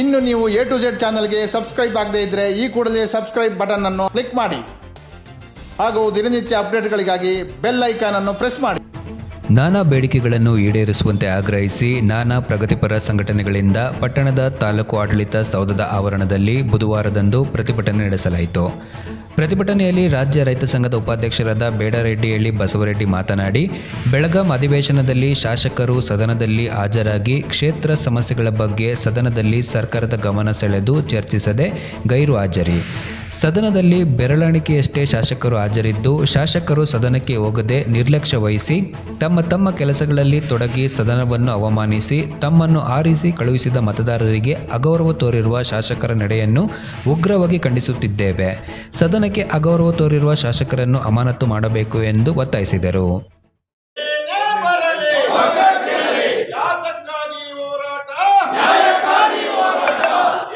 ಇನ್ನು ನೀವು A to Z ಚಾನಲ್ಗೆ ಸಬ್ಸ್ಕ್ರೈಬ್ ಆಗದೇ ಇದ್ದರೆ ಈ ಕೂಡಲೇ ಸಬ್ಸ್ಕ್ರೈಬ್ ಬಟನ್ ಅನ್ನು ಕ್ಲಿಕ್ ಮಾಡಿ. ಹಾಗೂ ದಿನನಿತ್ಯ ಅಪ್ಡೇಟ್ಗಳಿಗಾಗಿ ಬೆಲ್ ಐಕಾನ್ ಅನ್ನು ಪ್ರೆಸ್ ಮಾಡಿ. ನಾನಾ ಬೇಡಿಕೆಗಳನ್ನು ಈಡೇರಿಸುವಂತೆ ಆಗ್ರಹಿಸಿ ನಾನಾ ಪ್ರಗತಿಪರ ಸಂಘಟನೆಗಳಿಂದ ಪಟ್ಟಣದ ತಾಲೂಕು ಆಡಳಿತ ಸೌಧದ ಆವರಣದಲ್ಲಿ ಬುಧವಾರದಂದು ಪ್ರತಿಭಟನೆ ನಡೆಸಲಾಯಿತು. ಪ್ರತಿಭಟನೆಯಲ್ಲಿ ರಾಜ್ಯ ರೈತ ಸಂಘದ ಉಪಾಧ್ಯಕ್ಷರಾದ ಬೇಡರೆಡ್ಡಿಹಳ್ಳಿ ಬಸವರೆಡ್ಡಿ ಮಾತನಾಡಿ, ಬೆಳಗಾಂ ಅಧಿವೇಶನದಲ್ಲಿ ಶಾಸಕರು ಸದನದಲ್ಲಿ ಹಾಜರಾಗಿ ಕ್ಷೇತ್ರ ಸಮಸ್ಯೆಗಳ ಬಗ್ಗೆ ಸದನದಲ್ಲಿ ಸರ್ಕಾರದ ಗಮನ ಸೆಳೆದು ಚರ್ಚಿಸದೆ ಗೈರು ಹಾಜರಿ. ಸದನದಲ್ಲಿ ಬೆರಳಿಕೆಯಷ್ಟೇ ಶಾಸಕರು ಹಾಜರಿದ್ದು ಶಾಸಕರು ಸದನಕ್ಕೆ ಹೋಗದೆ ನಿರ್ಲಕ್ಷ್ಯ ವಹಿಸಿ ತಮ್ಮ ತಮ್ಮ ಕೆಲಸಗಳಲ್ಲಿ ತೊಡಗಿ ಸದನವನ್ನು ಅವಮಾನಿಸಿ ತಮ್ಮನ್ನು ಆರಿಸಿ ಕಳುಹಿಸಿದ ಮತದಾರರಿಗೆ ಅಗೌರವ ತೋರಿರುವ ಶಾಸಕರ ನಡೆಯನ್ನು ಉಗ್ರವಾಗಿ ಖಂಡಿಸುತ್ತಿದ್ದೇವೆ. ಸದನಕ್ಕೆ ಅಗೌರವ ತೋರಿರುವ ಶಾಸಕರನ್ನು ಅಮಾನತು ಮಾಡಬೇಕು ಎಂದು ಒತ್ತಾಯಿಸಿದರು ಏನೇ ಬರಲಿ ಯಾತಕ್ಕಾಗಿ ಹೋರಾಟ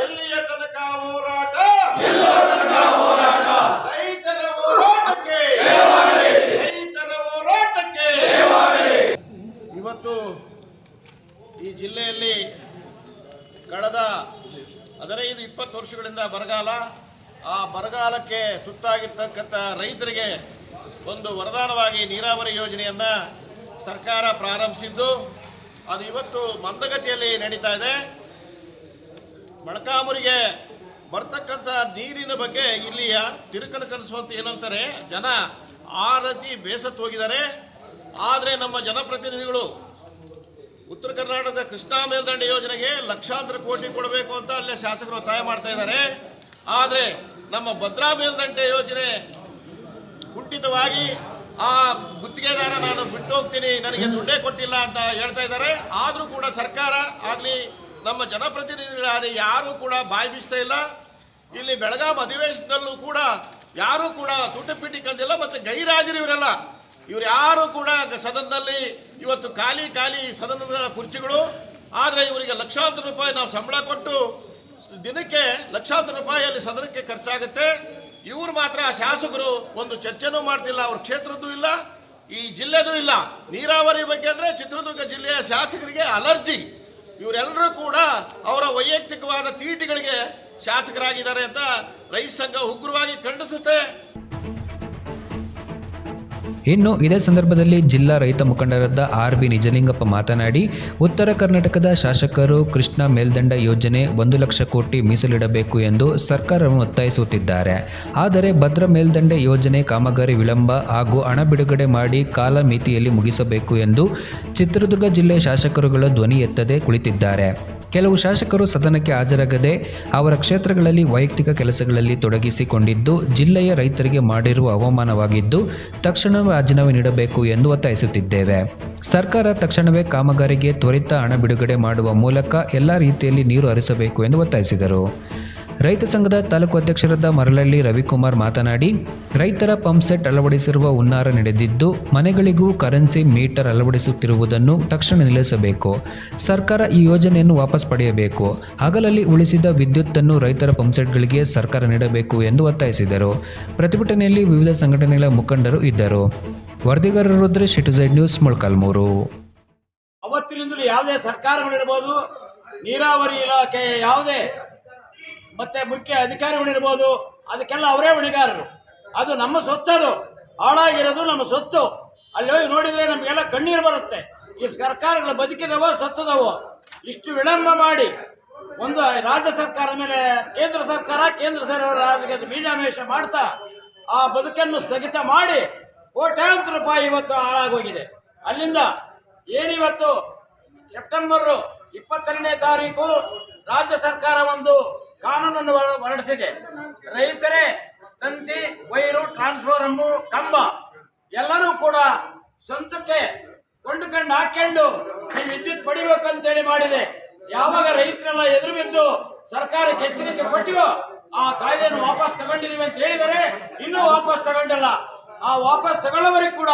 ಎಲ್ಲಿಯ ತನಕ ಹೋರಾಟ ರೈತರ ಹೋರಾಟಕ್ಕೆ ರೈತರ ಹೋರಾಟಕ್ಕೆ ಇವತ್ತು ಈ ಜಿಲ್ಲೆಯಲ್ಲಿ ಕಳೆದ ಹದಿನೈದು, ಇಪ್ಪತ್ತು ವರ್ಷಗಳಿಂದ ಬರಗಾಲ, ಆ ಬರಗಾಲಕ್ಕೆ ತುತ್ತಾಗಿರ್ತಕ್ಕಂಥ ರೈತರಿಗೆ ಒಂದು ವರದಾನವಾಗಿ ನೀರಾವರಿ ಯೋಜನೆಯನ್ನು ಸರ್ಕಾರ ಪ್ರಾರಂಭಿಸಿದ್ದು, ಅದು ಇವತ್ತು ಮಂದಗತಿಯಲ್ಲಿ ನಡೀತಾ ಇದೆ. ಮೊಳಕಾಮುರಿಗೆ ಬರ್ತಕ್ಕಂಥ ನೀರಿನ ಬಗ್ಗೆ ಇಲ್ಲಿಯ ತಿರುಕಲು ಕನಸುವಂತ ಏನಂತಾರೆ, ಜನ ಆ ರೀತಿ ಬೇಸತ್ತು ಹೋಗಿದ್ದಾರೆ. ಆದರೆ ನಮ್ಮ ಜನಪ್ರತಿನಿಧಿಗಳು ಉತ್ತರ ಕರ್ನಾಟಕದ ಕೃಷ್ಣಾ ಮೇಲ್ದಂಡೆ ಯೋಜನೆಗೆ ಲಕ್ಷಾಂತರ ಕೋಟಿ ಕೊಡಬೇಕು ಅಂತ ಅಲ್ಲೇ ಶಾಸಕರು ಒತ್ತಾಯ ಮಾಡ್ತಾ ಇದ್ದಾರೆ. ಆದರೆ ನಮ್ಮ ಭದ್ರಾ ಮೇಲ್ದಂಡೆ ಯೋಜನೆ ಕುಂಠಿತವಾಗಿ ಆ ಗುತ್ತಿಗೆದಾರ ನಾನು ಬಿಟ್ಟು ಹೋಗ್ತೀನಿ, ನನಗೆ ದುಡ್ಡೇ ಕೊಟ್ಟಿಲ್ಲ ಅಂತ ಹೇಳ್ತಾ ಇದ್ದಾರೆ. ಆದರೂ ಕೂಡ ಸರ್ಕಾರ ಆಗಲಿ ನಮ್ಮ ಜನಪ್ರತಿನಿಧಿಗಳಾದ ಯಾರು ಕೂಡ ಬಾಯಿ ಬೀಸ್ತಾ ಇಲ್ಲ. ಇಲ್ಲಿ ಬೆಳಗಾವಿ ಅಧಿವೇಶನದಲ್ಲೂ ಕೂಡ ಯಾರು ಕೂಡ ತುಟಪಿಟಿ ಕಂದಿಲ್ಲ, ಮತ್ತೆ ಗೈರಾಜರು ಇವರೆಲ್ಲ ಇವ್ರು ಯಾರು ಕೂಡ ಸದನದಲ್ಲಿ ಇವತ್ತು ಖಾಲಿ ಖಾಲಿ ಸದನದ ಕುರ್ಚಿಗಳು, ಆದರೆ ಇವರಿಗೆ ಲಕ್ಷಾಂತರ ರೂಪಾಯಿ ನಾವು ಸಂಬಳ ಕೊಟ್ಟು ದಿನಕ್ಕೆ ಲಕ್ಷಾಂತರ ರೂಪಾಯಿಯಲ್ಲಿ ಸದನಕ್ಕೆ ಖರ್ಚಾಗುತ್ತೆ. ಇವ್ರು ಮಾತ್ರ ಶಾಸಕರು ಒಂದು ಚರ್ಚೆನೂ ಮಾಡ್ತಿಲ್ಲ, ಅವ್ರ ಕ್ಷೇತ್ರದ್ದು ಇಲ್ಲ, ಈ ಜಿಲ್ಲೆದು ಇಲ್ಲ. ನೀರಾವರಿ ಬಗ್ಗೆ ಅಂದ್ರೆ ಚಿತ್ರದುರ್ಗ ಜಿಲ್ಲೆಯ ಶಾಸಕರಿಗೆ ಅಲರ್ಜಿ. ಇವರೆಲ್ಲರೂ ಕೂಡ ಅವರ ವೈಯಕ್ತಿಕವಾದ ತೀಟಿಗಳಿಗೆ ಶಾಸಕರಾಗಿದ್ದಾರೆ ಅಂತ ರೈತ ಸಂಘ ಉಗ್ರವಾಗಿ ಖಂಡಿಸುತ್ತೆ. ಇನ್ನು ಇದೇ ಸಂದರ್ಭದಲ್ಲಿ ಜಿಲ್ಲಾ ರೈತ ಮುಖಂಡರಾದ ಆರ್ ಬಿ ನಿಜಲಿಂಗಪ್ಪ ಮಾತನಾಡಿ, ಉತ್ತರ ಕರ್ನಾಟಕದ ಶಾಸಕರು ಕೃಷ್ಣ ಮೇಲ್ದಂಡ ಯೋಜನೆ ಒಂದು ಲಕ್ಷ ಕೋಟಿ ಮೀಸಲಿಡಬೇಕು ಎಂದು ಸರ್ಕಾರವನ್ನು ಒತ್ತಾಯಿಸುತ್ತಿದ್ದಾರೆ. ಆದರೆ ಭದ್ರ ಮೇಲ್ದಂಡೆ ಯೋಜನೆ ಕಾಮಗಾರಿ ವಿಳಂಬ ಹಾಗೂ ಹಣ ಬಿಡುಗಡೆ ಮಾಡಿ ಕಾಲ ಮಿತಿಯಲ್ಲಿ ಮುಗಿಸಬೇಕು ಎಂದು ಚಿತ್ರದುರ್ಗ ಜಿಲ್ಲೆ ಶಾಸಕರುಗಳ ಧ್ವನಿ ಎತ್ತದೆ ಕುಳಿತಿದ್ದಾರೆ. ಕೆಲವು ಶಾಸಕರು ಸದನಕ್ಕೆ ಹಾಜರಾಗದೆ ಅವರ ಕ್ಷೇತ್ರಗಳಲ್ಲಿ ವೈಯಕ್ತಿಕ ಕೆಲಸಗಳಲ್ಲಿ ತೊಡಗಿಸಿಕೊಂಡಿದ್ದು, ಜಿಲ್ಲೆಯ ರೈತರಿಗೆ ಮಾಡಿರುವ ಅವಮಾನವಾಗಿದ್ದು ತಕ್ಷಣ ರಾಜೀನಾಮೆ ನೀಡಬೇಕು ಎಂದು ಒತ್ತಾಯಿಸುತ್ತಿದ್ದೇವೆ. ಸರ್ಕಾರ ತಕ್ಷಣವೇ ಕಾಮಗಾರಿಗೆ ತ್ವರಿತ ಹಣ ಬಿಡುಗಡೆ ಮಾಡುವ ಮೂಲಕ ಎಲ್ಲ ರೀತಿಯಲ್ಲಿ ನೀರು ಹರಿಸಬೇಕು ಎಂದು ಒತ್ತಾಯಿಸಿದರು. ರೈತ ಸಂಘದ ತಾಲೂಕು ಅಧ್ಯಕ್ಷರಾದ ಮರಳಳ್ಳಿ ರವಿಕುಮಾರ್ ಮಾತನಾಡಿ, ರೈತರ ಪಂಪ್ ಸೆಟ್ ಅಳವಡಿಸಿರುವ ಹುನ್ನಾರ ನಡೆದಿದ್ದು, ಮನೆಗಳಿಗೂ ಕರೆನ್ಸಿ ಮೀಟರ್ ಅಳವಡಿಸುತ್ತಿರುವುದನ್ನು ತಕ್ಷಣ ನಿಲ್ಲಿಸಬೇಕು. ಸರ್ಕಾರ ಈ ಯೋಜನೆಯನ್ನು ವಾಪಸ್ ಪಡೆಯಬೇಕು. ಹಗಲಲ್ಲಿ ಉಳಿಸಿದ ವಿದ್ಯುತ್ತನ್ನು ರೈತರ ಪಂಪ್ಸೆಟ್ಗಳಿಗೆ ಸರ್ಕಾರ ನೀಡಬೇಕು ಎಂದು ಒತ್ತಾಯಿಸಿದರು. ಪ್ರತಿಭಟನೆಯಲ್ಲಿ ವಿವಿಧ ಸಂಘಟನೆಗಳ ಮುಖಂಡರು ಇದ್ದರು. ವರದಿಗಾರ Rudresh city side news Molakalmuru. ಅವತ್ತಿನಿಂದಲೂ ಯಾವುದೇ ಸರ್ಕಾರಗಳಿರ್ಬೋದು ನೀರಾವರಿ ಇಲಾಖೆ ಯಾವುದೇ ಮತ್ತೆ ಮುಖ್ಯ ಅಧಿಕಾರಿಗಳಿರ್ಬೋದು ಅದಕ್ಕೆಲ್ಲ ಅವರೇ ಹೊಣೆಗಾರರು. ಅದು ನಮ್ಮ ಸೊತ್ತದು. ಹಾಳಾಗಿರೋದು ನಮ್ಮ ಸ್ವತ್ತು ಅಲ್ಲಿ ಹೋಗಿ ನೋಡಿದರೆ ನಮಗೆಲ್ಲ ಕಣ್ಣೀರು ಬರುತ್ತೆ. ಈ ಸರ್ಕಾರಗಳು ಬದುಕಿದವೋ ಸತ್ತದವೋ, ಇಷ್ಟು ವಿಳಂಬ ಮಾಡಿ ಒಂದು ರಾಜ್ಯ ಸರ್ಕಾರ ಮೇಲೆ, ಕೇಂದ್ರ ಸರ್ಕಾರ ಕೇಂದ್ರ ಸರ್ಕಾರ ಮೀನಾಮೇಷ ಮಾಡ್ತಾ ಆ ಬದುಕನ್ನು ಸ್ಥಗಿತ ಮಾಡಿ ಕೋಟ್ಯಾಂತರ ರೂಪಾಯಿ ಇವತ್ತು ಹಾಳಾಗೋಗಿದೆ. ಅಲ್ಲಿಂದ ಏನಿವತ್ತು? ಸೆಪ್ಟೆಂಬರ್ ಇಪ್ಪತ್ತೆರಡನೇ ತಾರೀಕು ರಾಜ್ಯ ಸರ್ಕಾರ ಒಂದು ಕಾನೂನನ್ನು ಹೊರ- ಹೊರಡಿಸಿದೆ. ರೈತರೇ, ತಂತಿ, ವೈರು ಟ್ರಾನ್ಸ್ಫಾರಮ್ಮು ಕಂಬ ಎಲ್ಲರೂ ಕೂಡ ಸ್ವಂತಕ್ಕೆ ಕೊಂಡುಕೊಂಡು ಹಾಕೊಂಡು ವಿದ್ಯುತ್ ಪಡಿಬೇಕಂತೇಳಿ ಮಾಡಿದೆ. ಯಾವಾಗ ರೈತರೆಲ್ಲ ಎದುರು ಬಿದ್ದು ಸರ್ಕಾರಕ್ಕೆ ಎಚ್ಚರಿಕೆ ಕೊಟ್ಟಿವೋ ಆ ಕಾಯ್ದೆಯನ್ನು ವಾಪಸ್ ತಗೊಂಡಿದ್ದೀವಿ ಅಂತ ಹೇಳಿದರೆ ಇನ್ನೂ ವಾಪಸ್ ತಗೊಂಡಿಲ್ಲ. ಆ ವಾಪಸ್ ತಗೊಳ್ಳೋವರೆಗೂ ಕೂಡ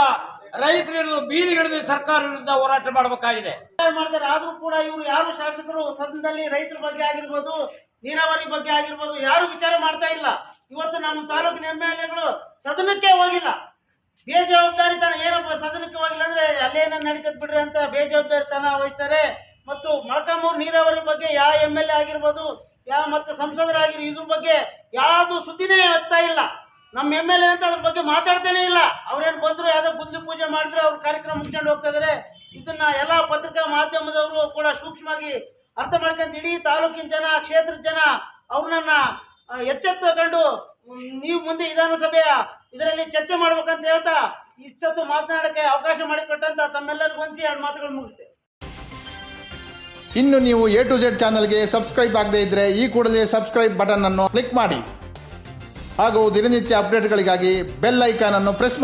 ರೈತರು ಬೀದಿಗಿಡಿದು ಸರ್ಕಾರ ವಿರುದ್ಧ ಹೋರಾಟ ಮಾಡಬೇಕಾಗಿದೆ. ಮಾಡ್ತಾರೆ. ಆದ್ರೂ ಕೂಡ ಇವರು ಯಾರು ಶಾಸಕರು ಸದನದಲ್ಲಿ ರೈತರ ಬಗ್ಗೆ ಆಗಿರ್ಬೋದು ನೀರಾವರಿ ಬಗ್ಗೆ ಆಗಿರ್ಬೋದು, ಯಾರು ವಿಚಾರ ಮಾಡ್ತಾ ಇಲ್ಲ. ಇವತ್ತು ನಮ್ಮ ತಾಲೂಕಿನ ಎಂ ಎಲ್ ಎಗಳು ಸದನಕ್ಕೆ ಹೋಗಿಲ್ಲ. ಬೇಜವಾಬ್ದಾರಿತನ ಏನಪ್ಪ ಸದನಕ್ಕೆ ಹೋಗಿಲ್ಲ ಅಂದ್ರೆ ಅಲ್ಲೇನ ನಡೀತದ್ ಬಿಡ್ರಿ ಅಂತ ಬೇಜವಾಬ್ದಾರಿತನ ವಹಿಸ್ತಾರೆ. ಮತ್ತು ಮೊಳಕಾಮೂರು ನೀರಾವರಿ ಬಗ್ಗೆ ಯಾವ ಎಂ ಎಲ್ ಎ ಆಗಿರ್ಬೋದು ಯಾವ ಮತ್ತು ಸಂಸದರಾಗಿರೋ ಇದ್ರ ಬಗ್ಗೆ ಯಾವುದು ಸುದ್ದಿನೇ ಹೋಗ್ತಾ ಇಲ್ಲ. ನಮ್ಮ ಎಂ ಎಲ್ ಎ ಅಂತ ಅದ್ರ ಬಗ್ಗೆ ಮಾತಾಡ್ತಾನೆ ಇಲ್ಲ. ಅವ್ರೇನು ಬಂದ್ರು ಯಾವುದೋ ಗುದ್ಲಿ ಪೂಜೆ ಮಾಡಿದ್ರೆ, ಅವ್ರ ಕಾರ್ಯಕ್ರಮ ಮುಗಿಸ್ಕೊಂಡು ಹೋಗ್ತಾ ಇದಾರೆ. ಇದನ್ನ ಎಲ್ಲ ಪತ್ರಿಕಾ ಮಾಧ್ಯಮದವರು ಕೂಡ ಸೂಕ್ಷ್ಮವಾಗಿ ಅರ್ಥ ಮಾಡ್ಕೊಂಡು ಇಡೀ ತಾಲೂಕಿನ ಜನ, ಕ್ಷೇತ್ರದ ಜನ ಅವ್ರನ್ನ ಎಚ್ಚೆತ್ತುಕೊಂಡು ನೀವು ಮುಂದೆ ವಿಧಾನಸಭೆಯ ಇದರಲ್ಲಿ ಚರ್ಚೆ ಮಾಡ್ಬೇಕಂತ ಹೇಳ್ತಾ ಇಷ್ಟೊತ್ತು ಮಾತನಾಡಕ್ಕೆ ಅವಕಾಶ ಮಾಡಿಕೊಟ್ಟಂತ ತಮ್ಮೆಲ್ಲರಿಗೂ ಹೊಂದಿಸಿ ಎರಡು ಮಾತುಗಳು ಮುಗಿಸ್ತೇವೆ ಇನ್ನು ನೀವು ಎ ಟು ಜೆಡ್ ಚಾನಲ್ಗೆ ಸಬ್ಸ್ಕ್ರೈಬ್ ಆಗದೇ ಇದ್ದರೆ ಈ ಕೂಡಲೇ ಸಬ್ಸ್ಕ್ರೈಬ್ ಬಟನ್ ಅನ್ನು ಕ್ಲಿಕ್ ಮಾಡಿ. ಹಾಗೂ ದಿನನಿತ್ಯ ಅಪ್ಡೇಟ್ಗಳಿಗಾಗಿ ಬೆಲ್ ಐಕಾನ್ ಅನ್ನು ಪ್ರೆಸ್ ಮಾಡಿ.